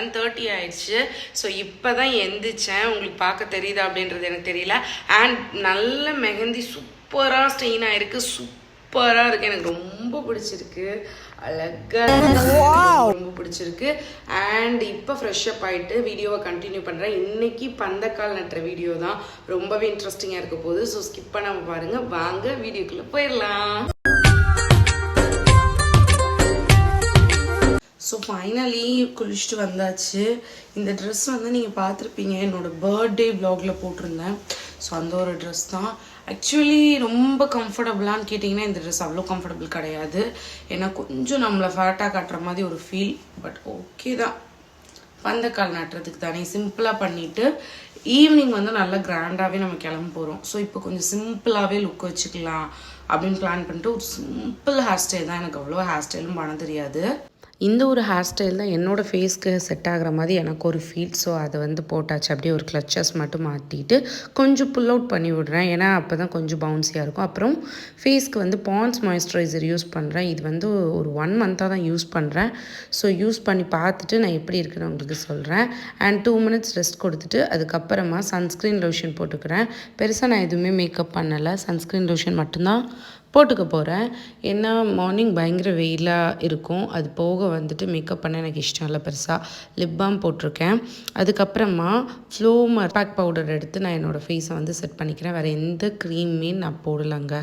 Seven thirty ஆயிடுச்சு. So இப்போ தான் எந்திரிச்சேன். உங்களுக்கு பார்க்க தெரியுதா அப்படின்றது எனக்கு தெரியல. அண்ட் நல்ல மெஹந்தி சூப்பராக ஸ்டெயின் ஆயிருக்கு. சூப்பராக இருக்குது எனக்கு ரொம்ப பிடிச்சிருக்கு. அழகா இருக்கு. ரொம்ப பிடிச்சிருக்கு. அண்ட் இப்போ ஃப்ரெஷ் அப் ஆயிட்டு வீடியோவை கண்டினியூ பண்ணுறேன் இன்னைக்கு பந்தக்கால் நட்டுற வீடியோ தான். ரொம்பவே இன்ட்ரெஸ்டிங்காக இருக்க போகுது. ஸோ ஸ்கிப் பண்ணாம பாருங்க. வாங்க வீடியோக்குள்ளே போயிடலாம். ஸோ ஃபைனலி குளிச்சுட்டு வந்தாச்சு. இந்த ட்ரெஸ் வந்து நீங்கள் பார்த்துருப்பீங்க. என்னோடய பர்த்டே ப்ளாகில் போட்டிருந்தேன். ஸோ அந்த ஒரு ட்ரெஸ் தான். ஆக்சுவலி ரொம்ப கம்ஃபர்டபுளான்னு கேட்டிங்கன்னா இந்த ட்ரெஸ் அவ்வளோ கம்ஃபர்டபுள் கிடையாது. ஏன்னா கொஞ்சம் நம்மளை ஃபேட்டாக காட்டுற மாதிரி ஒரு ஃபீல் பட் ஓகே தான். பந்தக்கால் நட்டுறதுக்கு தானே. சிம்பிளாக பண்ணிவிட்டு ஈவினிங் வந்து நல்லா கிராண்டாகவே நம்ம கிளம்ப போகிறோம் ஸோ இப்போ கொஞ்சம் சிம்பிளாகவே லுக் வச்சுக்கலாம் அப்படின்னு பிளான் பண்ணிட்டு ஒரு சிம்பிள் ஹேர் ஸ்டைல் தான். எனக்கு அவ்வளோ ஹேர் ஸ்டைலும் பண்ண தெரியாது. இந்த ஒரு ஹேர் ஸ்டைல் தான் என்னோடய ஃபேஸ்க்கு செட் ஆகுற மாதிரி எனக்கு ஒரு ஃபீல் ஸோ அதை வந்து போட்டாச்சு. அப்படியே ஒரு கிளச்சஸ் மட்டும் மாட்டிட்டு கொஞ்சம் புல் அவுட் பண்ணி விடுறேன். ஏன்னா அப்போ தான் கொஞ்சம் பவுன்ஸியாக இருக்கும். அப்புறம் ஃபேஸ்க்கு வந்து பான்ஸ் மாய்ஸ்சரைசர் யூஸ் பண்ணுறேன் இது வந்து ஒரு ஒன் மந்த்தாக தான் யூஸ் பண்ணுறேன் ஸோ யூஸ் பண்ணி பார்த்துட்டு நான் எப்படி இருக்குன்னு உங்களுக்கு சொல்கிறேன் அண்ட் டூ மினிட்ஸ் ரெஸ்ட் கொடுத்துட்டு அதுக்கப்புறமா சன்ஸ்க்ரீன் லோஷன் போட்டுக்கிறேன். பெருசாக நான் எதுவுமே மேக்கப் பண்ணலை. சன்ஸ்க்ரீன் லோஷன் மட்டும்தான் போட்டுக்க போகிறேன் ஏன்னா மார்னிங் பயங்கர வெயிலாக இருக்கும். அது போக வந்துட்டு மேக்கப் பண்ண எனக்கு இஷ்டம் இல்லை பெருசாக லிப் பாம் போட்டிருக்கேன். அதுக்கப்புறமா ஃப்ளோ பேக் பவுடர் எடுத்து நான் என்னோடய ஃபேஸை வந்து செட் பண்ணிக்கிறேன். வேறு எந்த க்ரீமே நான் போடலைங்க.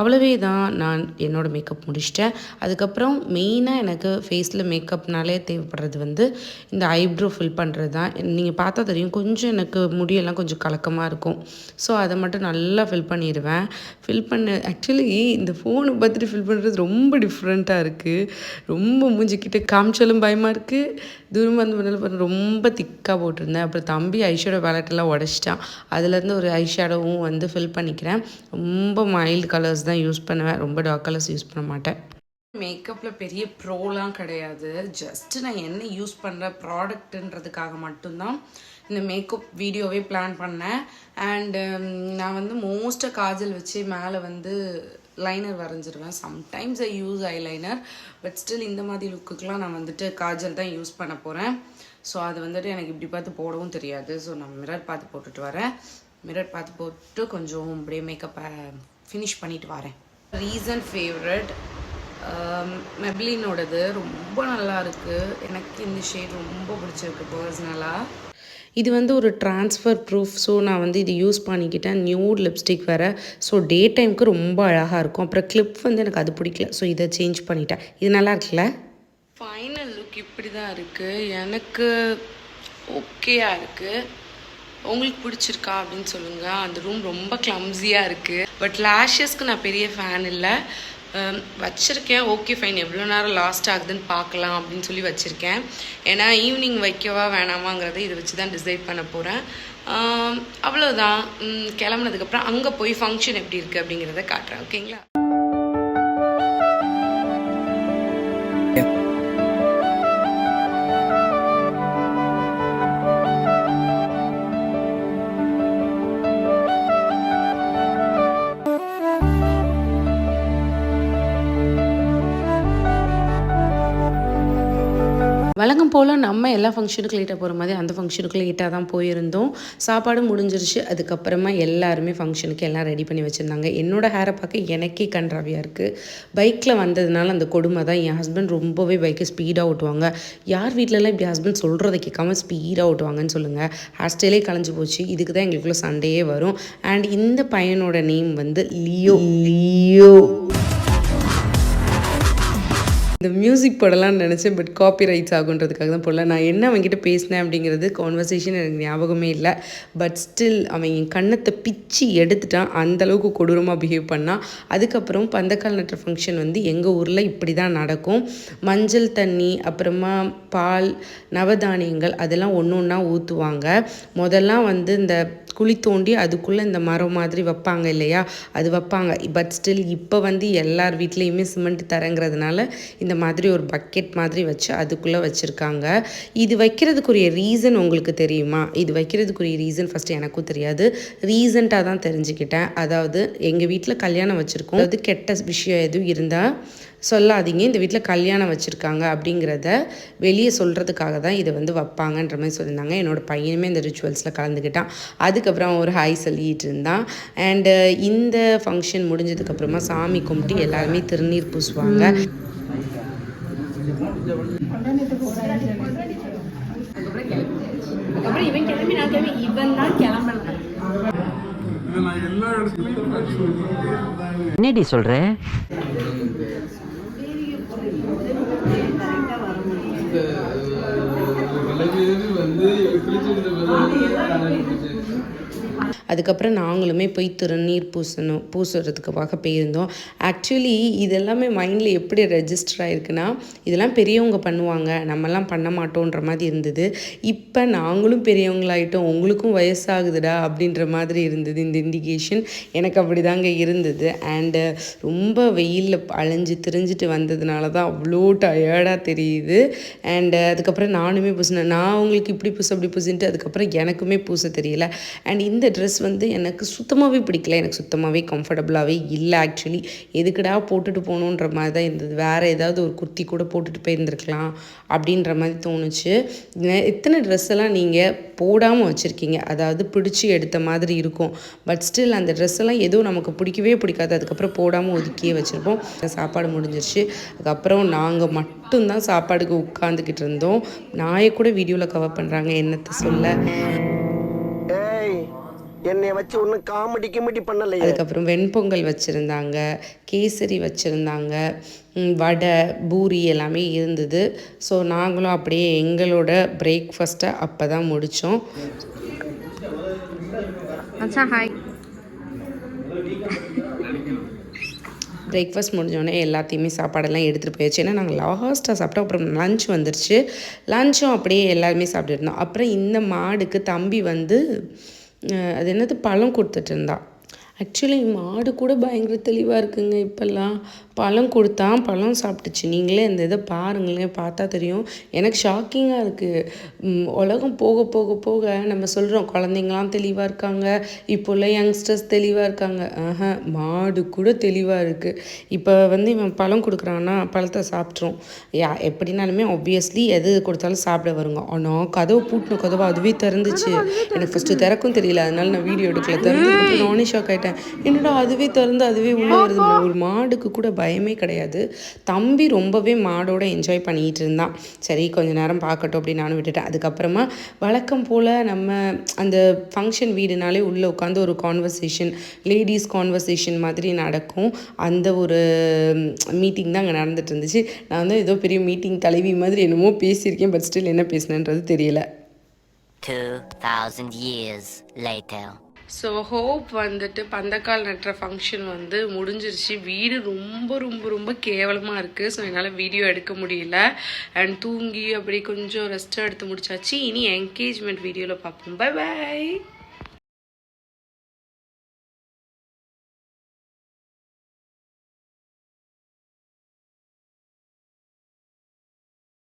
அவ்வளவே தான் நான் என்னோடய மேக்கப் முடிச்சிட்டேன். அதுக்கப்புறம் மெயினாக எனக்கு ஃபேஸில் மேக்கப்னாலே தேவைப்படுறது வந்து இந்த ஐப்ரோ ஃபில் பண்ணுறது தான். நீங்கள் பார்த்தா தெரியும். கொஞ்சம் எனக்கு முடியெல்லாம் கொஞ்சம் கலக்கமாக இருக்கும். ஸோ அதை மட்டும் நல்லா ஃபில் பண்ணிடுவேன். ஃபில் பண்ண ஆக்சுவலி இந்த ஃபோனை பார்த்துட்டு ஃபில் பண்ணுறது ரொம்ப டிஃப்ரெண்ட்டாக இருக்குது ரொம்ப மூஞ்சிக்கிட்ட காமிச்சாலும் பயமாக இருக்குது தூரமாக வந்து பண்ணாலும் ரொம்ப திக்காக போட்டிருந்தேன். அப்புறம் தம்பி ஐஷேடோ பேலட்டெல்லாம் உடச்சிட்டான். அதுலேருந்து ஒரு ஐஷேடோவும் வந்து ஃபில் பண்ணிக்கிறேன். ரொம்ப மைல்டு கலர்ஸ் தான் யூஸ் பண்ணுவேன். ரொம்ப டார்க் கலர்ஸ் யூஸ் பண்ண மாட்டேன். மேக்கப்பில் பெரிய ப்ரோலாம் கிடையாது. ஜஸ்ட்டு நான் என்ன யூஸ் பண்ணுற ப்ராடக்ட்டுன்றதுக்காக மட்டும்தான் இந்த மேக்கப் வீடியோவே பிளான் பண்ணேன். அண்டு நான் வந்து மோஸ்ட்டாக காஜல் வச்சு மேலே வந்து liner வரைஞ்சிருவேன். Sometimes I use eyeliner but still இந்த மாதிரி லுக்குக்கெலாம் நான் வந்துட்டு காஜல் தான் யூஸ் பண்ண போகிறேன் ஸோ அது வந்துட்டு எனக்கு இப்படி பார்த்து போடவும் தெரியாது. ஸோ நான் மிரர் பார்த்து போட்டுட்டு வரேன். மிரர் பார்த்து போட்டு கொஞ்சம் அப்படியே மேக்கப்பை ஃபினிஷ் பண்ணிட்டு வரேன். ரீசன் ஃபேவரட் மெப்ளினோடது ரொம்ப நல்லா இருக்குது எனக்கு இந்த ஷேட் ரொம்ப பிடிச்சிருக்கு பர்சனலாக இது வந்து ஒரு ட்ரான்ஸ்ஃபர் ப்ரூஃப் ஸோ நான் வந்து இது யூஸ் பண்ணிக்கிட்டேன். நியூட் லிப்ஸ்டிக் வேறு. ஸோ டே டைமுக்கு ரொம்ப அழகாக இருக்கும். அப்புறம் கிளிப் வந்து எனக்கு அது பிடிக்கல. ஸோ இதை சேஞ்ச் பண்ணிட்டேன். இது நல்லா இருக்குல்ல? ஃபைனல் லுக் இப்படி தான் இருக்குது எனக்கு ஓகேயா இருக்குது உங்களுக்கு பிடிச்சிருக்கா அப்படின்னு சொல்லுங்கள் அந்த ரூம் ரொம்ப கிளம்ஸியாக இருக்குது பட் லேஷஸ்க்கு நான் பெரிய ஃபேன் இல்லை. Um, வச்சுருக்கேன். ஓகே ஃபைன் எவ்வளோ நேரம் லாஸ்ட் ஆகுதுன்னு பார்க்கலாம் அப்படின்னு சொல்லி வச்சுருக்கேன். ஏன்னா ஈவினிங் வைக்கவா வேணாமாங்கிறத இதை வச்சு தான் டிசைட் பண்ண போகிறேன் um, அவ்வளோதான் கிளம்புனதுக்கப்புறம் அங்கே போய் ஃபங்க்ஷன் எப்படி இருக்குது அப்படிங்கிறத காட்டுறேன். ஓகேங்களா வழக்கம் போல் நம்ம எல்லா ஃபங்க்ஷனுக்கும் லேட்டாக போகிற மாதிரி அந்த ஃபங்க்ஷனுக்கு லேட்டாக தான் போயிருந்தோம். சாப்பாடு முடிஞ்சிருச்சு. அதுக்கப்புறமா எல்லாருமே ஃபங்க்ஷனுக்கு எல்லாம் ரெடி பண்ணி வச்சுருந்தாங்க. என்னோடய ஹேரை பார்க்க எனக்கே கன்றாவியாக இருக்குது பைக்கில் வந்ததுனால அந்த கொடுமை தான். என் ஹஸ்பண்ட் ரொம்பவே பைக்கை ஸ்பீடாக ஓட்டுவாங்க. யார் வீட்டிலலாம் இப்படி ஹஸ்பண்ட் சொல்கிறத கேட்காம ஸ்பீடாக ஓட்டுவாங்கன்னு சொல்லுங்கள் ஹேர் ஸ்டைலே கலைஞ்சு போச்சு. இதுக்கு தான் எங்களுக்குள்ள சண்டையே வரும். அண்ட் இந்த பையனோட நேம் வந்து லியோ. லியோ. இந்த மியூசிக் போடலாம்னு நினச்சேன் பட் காப்பி ரைட்ஸ் ஆகுன்றதுக்காக தான் போடல. நான் என்ன அவன்கிட்ட பேசினேன் அப்படிங்கிறது கான்வர்சேஷன் எனக்கு ஞாபகமே இல்லை. பட் ஸ்டில் அவன் என் கண்ணத்தை பிச்சு எடுத்துட்டான். அந்தளவுக்கு கொடூரமாக பிஹேவ் பண்ணான் அதுக்கப்புறம் பந்தக்கால் நட்டுற ஃபங்க்ஷன் வந்து எங்கள் ஊரில் இப்படி தான் நடக்கும். மஞ்சள் தண்ணி அப்புறமா பால் நவதானியங்கள் அதெல்லாம் ஒன்று ஒன்றா ஊற்றுவாங்க முதல்லாம் வந்து இந்த குழி தோண்டி அதுக்குள்ளே இந்த மரம் மாதிரி வைப்பாங்க இல்லையா? அது வைப்பாங்க. பட் ஸ்டில் இப்போ வந்து எல்லார் வீட்லேயுமே சிமெண்ட் தரங்கிறதுனால இந்த இந்த மாதிரி ஒரு பக்கெட் மாதிரி வச்சு அதுக்குள்ளே வச்சுருக்காங்க. இது வைக்கிறதுக்குரிய ரீசன் உங்களுக்கு தெரியுமா? இது வைக்கிறதுக்குரிய ரீசன் ஃபஸ்ட்டு எனக்கும் தெரியாது. ரீசண்டாக தான் தெரிஞ்சுக்கிட்டேன். அதாவது எங்கள் வீட்டில் கல்யாணம் வச்சுருக்கோம். அது கெட்ட விஷயம் எதுவும் இருந்தால் சொல்லாதீங்க. இந்த வீட்டில் கல்யாணம் வச்சுருக்காங்க அப்படிங்கிறத வெளியே சொல்கிறதுக்காக தான் இதை வந்து வைப்பாங்கன்ற மாதிரி சொல்லியிருந்தாங்க. என்னோடய பையனுமே இந்த ரிச்சுவல்ஸில் கலந்துக்கிட்டான். அதுக்கப்புறம் ஒரு ஹாய் சொல்லிட்டு இருந்தான். அண்டு இந்த ஃபங்க்ஷன் முடிஞ்சதுக்கப்புறமா சாமி கும்பிட்டு எல்லாருமே திருநீர் பூசுவாங்க. அதுக்கப்புறம் இவன் கிளம்பி நான் கிளம்பி இவன் தான் என்னடி சொல்ற? வந்து அதுக்கப்புறம் நாங்களுமே போய் திருநீர் பூசணும் பூசுறதுக்காக போயிருந்தோம். ஆக்சுவலி இதெல்லாமே மைண்டில் எப்படி ரெஜிஸ்டர் ஆயிருக்குன்னா இதெல்லாம் பெரியவங்க பண்ணுவாங்க. நம்மலாம் பண்ண மாட்டோன்ற மாதிரி இருந்தது. இப்போ நாங்களும் பெரியவங்களாயிட்டோம். உங்களுக்கும் வயசாகுதுடா அப்படின்ற மாதிரி இருந்தது இந்த இண்டிகேஷன் எனக்கு அப்படி தாங்க இருந்தது. அண்டு ரொம்ப வெயிலில் அலைஞ்சு திரிஞ்சிட்டு வந்ததுனால தான் அவ்வளோ டயர்டாக தெரியுது. அண்டு அதுக்கப்புறம் நானுமே பூசினேன். நான் உங்களுக்கு இப்படி பூச அப்படி பூசின்ட்டு அதுக்கப்புறம் எனக்குமே பூச தெரியல. அண்ட் இந்த ட்ரெஸ் வந்து எனக்கு சுத்தமாகவே பிடிக்கல. எனக்கு சுத்தமாகவே கம்ஃபர்டபுளாகவே இல்லை ஆக்சுவலி எதுக்குடா போட்டுட்டு போகணுன்ற மாதிரி தான் இருந்தது. வேறு ஏதாவது ஒரு குர்த்தி கூட போட்டுட்டு போயிருந்துருக்கலாம் அப்படின்ற மாதிரி தோணுச்சு. எத்தனை ட்ரெஸ் எல்லாம் நீங்கள் போடாமல் வச்சுருக்கீங்க. அதாவது பிடிச்சி எடுத்த மாதிரி இருக்கும். பட் ஸ்டில் அந்த ட்ரெஸ் எல்லாம் எதுவும் நமக்கு பிடிக்கவே பிடிக்காது. அதுக்கப்புறம் போடாமல் ஒதுக்கியே வச்சுருப்போம். சாப்பாடு முடிஞ்சிருச்சு. அதுக்கப்புறம் நாங்கள் மட்டும்தான் சாப்பாடுக்கு உட்காந்துக்கிட்டு இருந்தோம். நாயை கூட வீடியோவில் கவர் பண்ணுறாங்க என்னத்தை சொல்ல? என்னை வச்சு ஒன்றும் காமெடி கிமெடி பண்ணலையே. அதுக்கப்புறம் வெண்பொங்கல் வச்சுருந்தாங்க கேசரி வச்சுருந்தாங்க வடை பூரி எல்லாமே இருந்தது. ஸோ நாங்களும் அப்படியே எங்களோட பிரேக்ஃபாஸ்ட்டை அப்போ தான் முடித்தோம் ஹாய் பிரேக்ஃபாஸ்ட் முடிஞ்சோடனே எல்லாத்தையுமே சாப்பாடெல்லாம் எடுத்துகிட்டு போயாச்சு. ஏன்னா நாங்கள் லாஸ்ட்டாக சாப்பிட்டோம். அப்புறம் லஞ்ச் வந்துருச்சு. லஞ்சும் அப்படியே எல்லாருமே சாப்பிட்டுட்டு இருந்தோம். அப்புறம் இந்த மாடுக்கு தம்பி வந்து அது என்னது? பழம் கொடுத்துட்டு ஆக்சுவலி மாடு கூட பயங்கர தெளிவாக இருக்குங்க இப்போல்லாம். பழம் கொடுத்தான் பழம் சாப்பிட்டுச்சு. நீங்களே இந்த இதை பாருங்களேன் பார்த்தா தெரியும். எனக்கு ஷாக்கிங்காக இருக்குது உலகம் போக போக போக நம்ம சொல்கிறோம் குழந்தைங்களாம் தெளிவாக இருக்காங்க. இப்போ உள்ள யங்ஸ்டர்ஸ் தெளிவாக இருக்காங்க. ஆஹா மாடு கூட தெளிவாக இருக்குது இப்போ வந்து இவன் பழம் கொடுக்குறான்னா பழத்தை சாப்பிட்றோம் யா எப்படினாலுமே ஆப்வியஸ்லி எது கொடுத்தாலும் சாப்பிட வருங்க. ஆனால் கதவு பூட்டின கதவு அதுவே திறந்துச்சு. எனக்கு ஃபஸ்ட்டு திறக்கும் தெரியல. அதனால நான் வீடியோ எடுக்கல. திறந்து நானே ஷாக் ஆகிட்டேன் என்னடா அதுவே திறந்து அதுவே உள்ளே வருது ஒரு மாடுக்கு கூட பயமே கிடையாது. தம்பி ரொம்பவே மாடோட என்ஜாய் பண்ணிட்டு இருந்தான். சரி கொஞ்ச நேரம் பார்க்கட்டும் அப்படின்னு நானும் விட்டுட்டேன். அதுக்கப்புறமா வழக்கம் போல் நம்ம அந்த ஃபங்க்ஷன் வீடுனாலே உள்ளே உட்காந்து ஒரு கான்வர்சேஷன் லேடிஸ் கான்வர்சேஷன் மாதிரி நடக்கும். அந்த ஒரு மீட்டிங் தான் அங்கே நடந்துட்டு இருந்துச்சு. நான் வந்து ஏதோ பெரிய மீட்டிங் தலைவி மாதிரி என்னமோ பேசியிருக்கேன் பட் ஸ்டில் என்ன பேசினேன்றது தெரியல. 2000 years later. ஸோ ஹோப் வந்துட்டு பந்தக்கால் நட்டுற ஃபங்க்ஷன் வந்து முடிஞ்சிருச்சு. வீடு ரொம்ப ரொம்ப ரொம்ப கேவலமாக இருக்குது ஸோ என்னால் வீடியோ எடுக்க முடியல. அண்ட் தூங்கி அப்படி கொஞ்சம் ரெஸ்ட் எடுத்து முடிச்சாச்சு. இனி என்கேஜ்மெண்ட் வீடியோவில் பார்ப்போம். By by